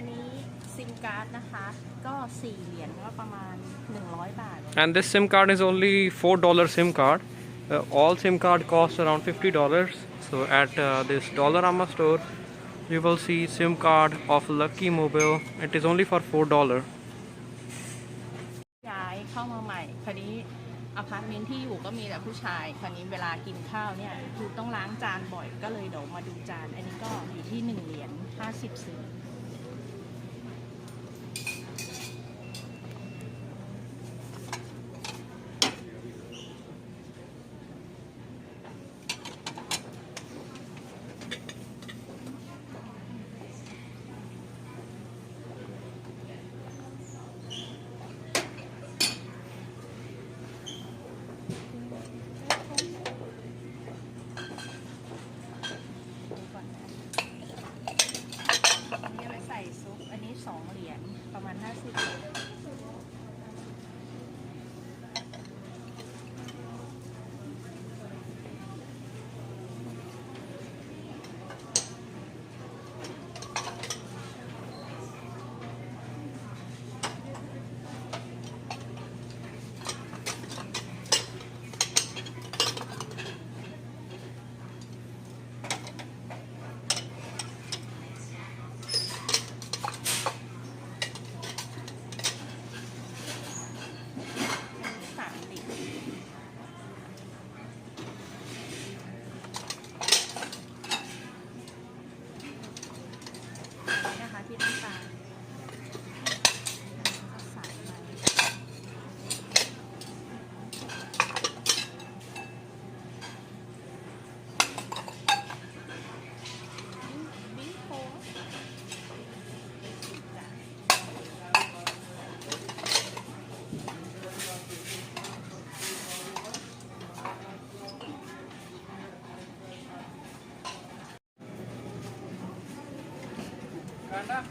อันนี้ซิมการ์ดนะคะ ก็4เหรียญก็ประมาณ100บาท And this SIM card is only four dollar SIM card. Uh, all SIM card cost around fifty dollars. So at uh, this Dollarama store, you will see SIM card of Lucky Mobile. It is only for four dollar. ย้ายเข้ามาใหม่คราวนี้อพาร์ตเมนต์ที่อยู่ก็มีแต่ผู้ชาย คราวนี้เวลากินข้าวเนี่ยคือต้องล้างจานบ่อยก็เลยเดี๋ยวมาดูจาน อันนี้ก็อยู่ที่1เหรียญ50เซน No.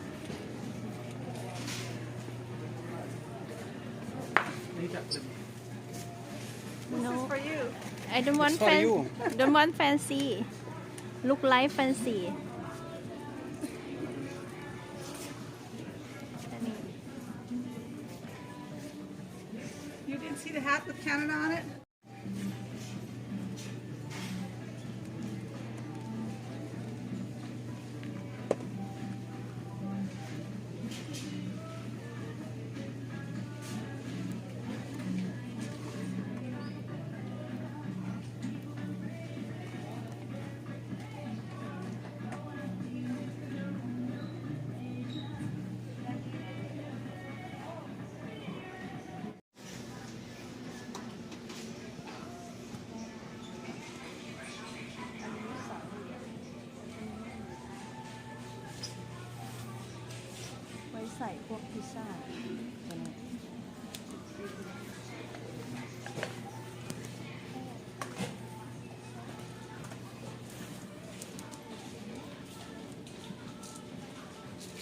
This is for you. I don't want fancy. Don't want fancy. Look like fancy. You didn't see the hat with Canada on it? ใส่พวกพิซซ่า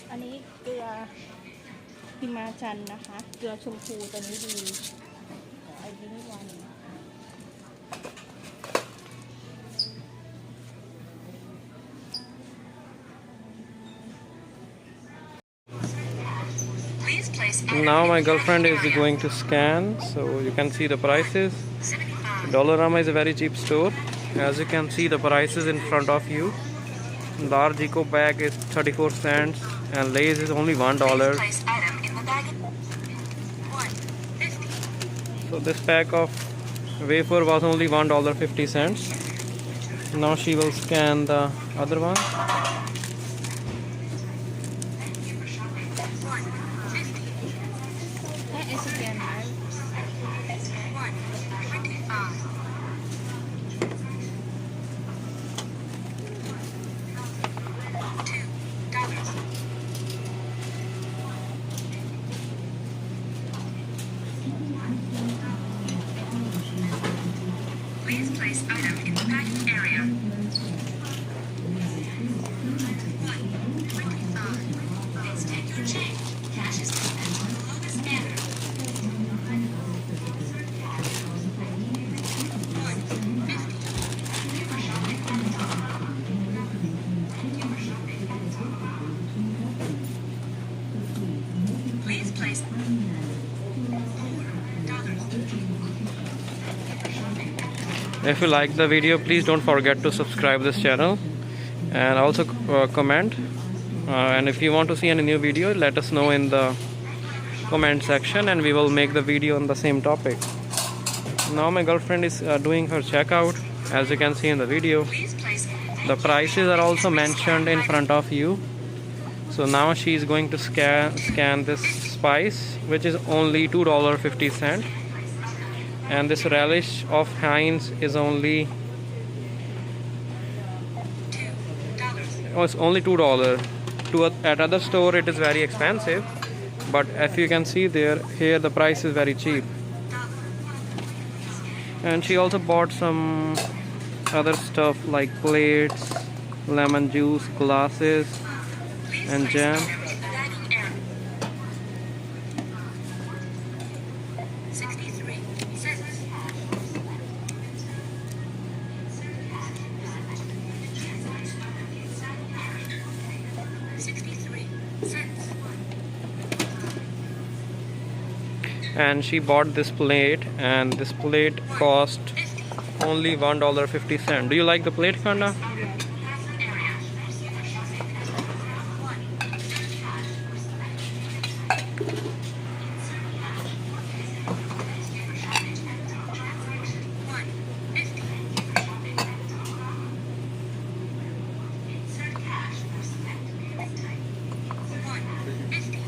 อันนี้เกลือพิมาจันนะคะ เกลือชมพูตัวนี้ดี Now my girlfriend is going to scan, so you can see the prices. Dollarama is a very cheap store. As you can see, the prices in front of you. Large eco bag is 34 cents, and Lay's is only one dollar. So this pack of wafer was only one dollar fifty cents. Now she will scan the other. One If you like the video, please don't forget to subscribe this channel and also uh, comment. Uh, and if you want to see any new video, let us know in the comment section and we will make the video on the same topic. Now my girlfriend is uh, doing her checkout as you can see in the video. The prices are also mentioned in front of you. So now she is going to scan scan this spice, which is only two dollar fifty cent, and this relish of Heinz is only oh, it's only two dollar. To at other store it is very expensive, but as you can see there here the price is very cheap. And she also bought some other stuff like plates, lemon juice, glasses, And jam. item in the bagging area. Sixty-three cents. Sixty-three cents. And she bought this plate and this plate cost only one dollar fifty cent. Do you like the plate kanda Area. One. Fifty. Insert cash or select payment type. One. Fifty.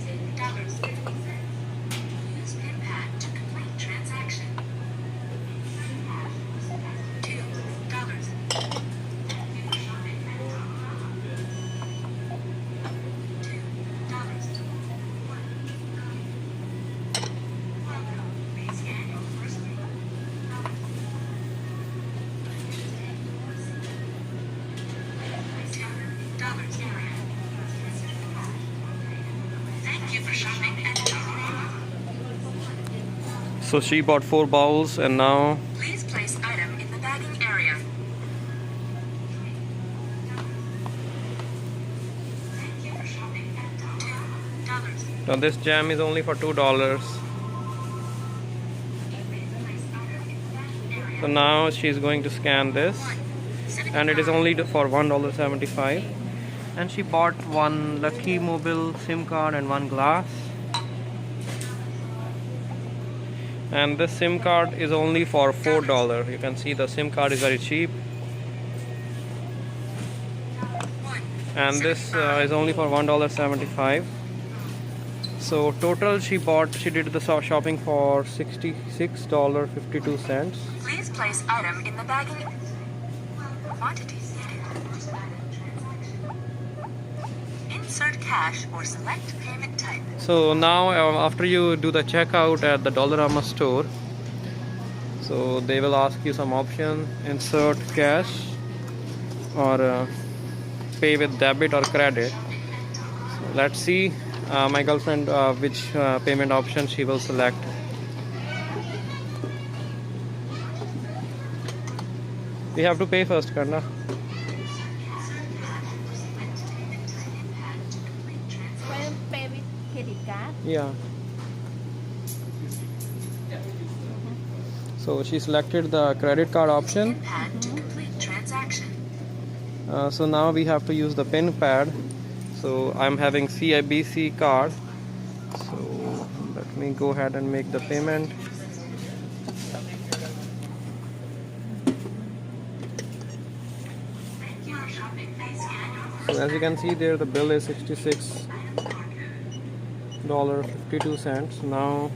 Two dollars. Use PIN pad to complete transaction. Two dollars. Two dollars. Two dollars. Thank you for shopping at Dollarama. So she bought four bowls and now Please place item in the bagging area. Thank you for shopping at Two dollars. now this jam is only for two dollars so now she's going to scan this and it is only for one dollar seventy five and she bought one lucky mobile sim card and one glass. And this sim card is only for four dollar. You can see the sim card is very cheap. And this uh, is only for one dollar seventy five so total she bought she did the shopping for sixty six dollar fifty two cents. Please place item in the bagging. Insert cash or select payment type. So now uh, after you do the checkout at the Dollarama store, so they will ask you some option, insert cash or uh, pay with debit or credit. So let's see uh, my girlfriend uh, which uh, payment option she will select. We have to pay first, Kanda. pay with credit card Yeah. So she selected the credit card option. PIN pad to complete transaction. Uh, so now we have to use the pin pad. So I'm having CIBC card. So let me go ahead and make the payment. Thank you for shopping. Please scan your So as you can see there, the bill is sixty-six dollar fifty-two cents. Now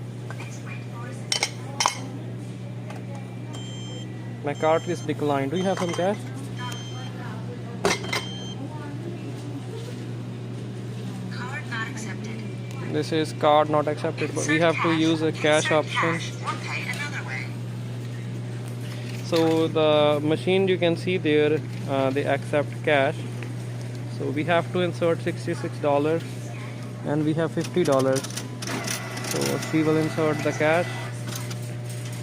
my card is declined. Do you have some cash? This is card not accepted, but we have to use a cash option. So the machine you can see there, uh, they accept cash. So we have to insert sixty-six dollars, and we have $50 so she will insert the cash.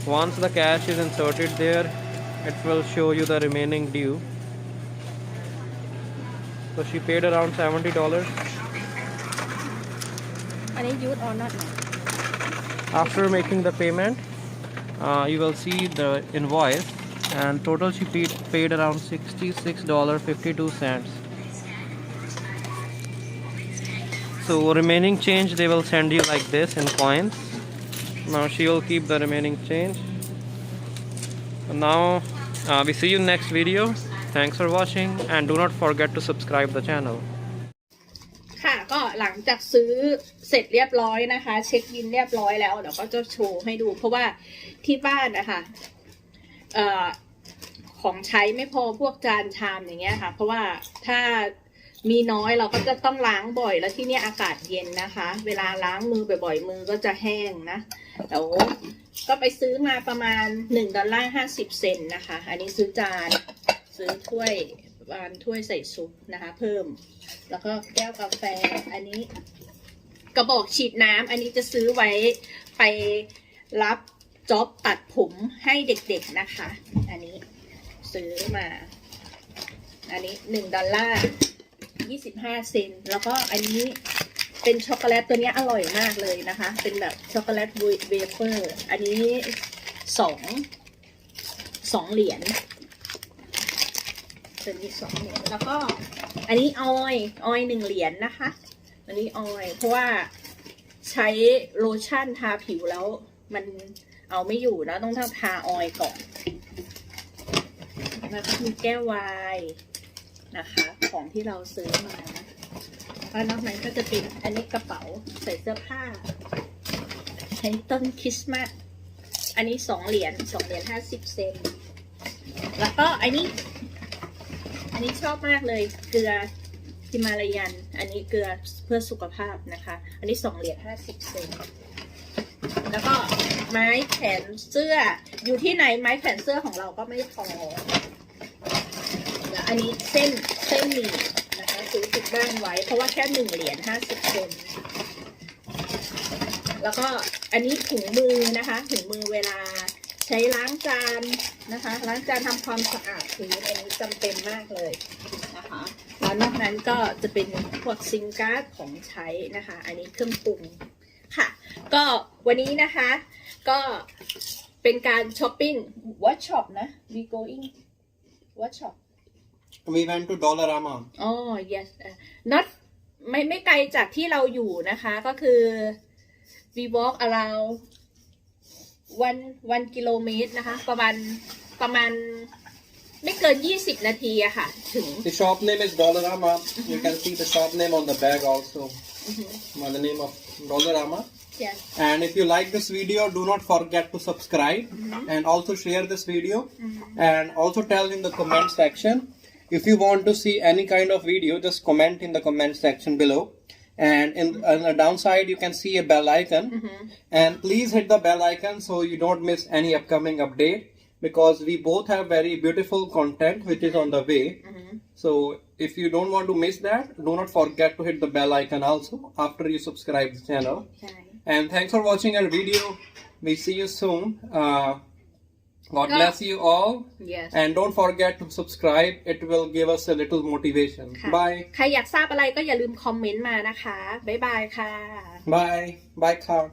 Once the cash is inserted there it will show you the remaining due. So she paid around $70 after making the payment uh, you will see the invoice. And total she paid, paid around $66.52 So remaining change they will send you like this in coins. Now she will keep the remaining change. And now uh, we see you next video. Thanks for watching, and do not forget to subscribe the channel. ค่ะก็หลังจากซื้อเสร็จเรียบร้อยนะคะ เช็คบินเรียบร้อยแล้วเดี๋ยวก็จะโชว์ให้ดู เพราะว่าที่บ้านนะคะเอ่อของใช้ไม่พอพวกจานชามอย่างเงี้ยค่ะ เพราะว่าถ้า มีน้อยเราก็จะต้องล้างบ่อย แล้วที่นี่อากาศเย็นนะคะ เวลาล้างมือบ่อยๆมือก็จะแห้งนะเดี๋ยวก็ไปซื้อมาประมาณ1ดอลลาร์ห้าสิบเซนนะคะ อันนี้ซื้อจานซื้อถ้วยบานถ้วยใส่ซุปนะคะ เพิ่ม แล้วก็แก้วกาแฟอันนี้ กระบอกฉีดน้ำอันนี้จะซื้อไว้ไปรับจ็อบตัดผมให้เด็กๆนะคะ อันนี้ซื้อมา อันนี้หนึ่งดอลลาร์ ยี่สิบห้าเซน แล้วก็อันนี้เป็นช็อกโกแลตตัวนี้อร่อยมากเลยนะคะ เป็นแบบช็อกโกแลตเวเฟอร์ อันนี้สองสองเหรียญเป็นอีกสองเหรียญแล้วก็อันนี้ออยออยหนึ่งเหรียญนะคะ อันนี้ออยเพราะว่าใช้โลชั่นทาผิวแล้ว มันเอาไม่อยู่นะต้องทาออยก่อนแล้วก็มีแก้ววายนะคะ ของที่เราซื้อมาแล้วนอกนั้นก็จะเป็นอันนี้กระเป๋าใส่เสื้อผ้าใช้ต้นคริสต์มาส อันนี้สองเหรียญสองเหรียญห้าสิบเซน แล้วก็อันนี้ อันนี้ชอบมากเลยเกลือฮิมาลายัน อันนี้เกลือเพื่อสุขภาพนะคะ อันนี้สองเหรียญห้าสิบเซน แล้วก็ไม้แขวนเสื้อ อยู่ที่ไหนไม้แขวนเสื้อของเราก็ไม่พอ อันนี้เส้นเส้นหมี่นะคะซื้อติดบ้านไว้ เพราะว่าแค่หนึ่งเหรียญห้าสิบเซนแล้วก็อันนี้ถุงมือนะคะถุงมือเวลาใช้ล้างจานนะคะ ล้างจานทำความสะอาดพื้นอันนี้จำเป็นมากเลยนะคะแล้วนอกนั้นก็จะเป็นพวกซิงการ์ดของใช้นะคะ อันนี้เครื่องปรุงค่ะ ก็วันนี้นะคะ ก็เป็นการช้อปปิ้ง what shop นะ we going what shop We went to Dollarama. อ๋อ yes เอ่อ not ไม่ไม่ไกลจากที่เราอยู่นะคะ ก็คือ we walk around one one กิโลเมตรนะคะ ประมาณประมาณไม่เกิน 20 นาทีอะค่ะ ถึง The shop name is Dollarama. You can see the shop name on the bag also. By the name of Dollarama. yes And if you like this video, do not forget to subscribe and also share this video. And also tell in the comment section if you want to see any kind of video, just comment in the comment section below. And in on the downside, you can see a bell icon. And please hit the bell icon so you don't miss any upcoming update because we both have very beautiful content which is on the way. So if you don't want to miss that, do not forget to hit the bell icon also after you subscribe the channel. ใช่ And thanks for watching our video. We see you soon. Uh, God Yeah. bless you all. yes And don't forget to subscribe. It will give us a little motivation. ค่ะ Bye. ใครอยากทราบอะไรก็อย่าลืมคอมเมนต์มานะคะ บ๊ายบายค่ะ Bye. Bye, Carl.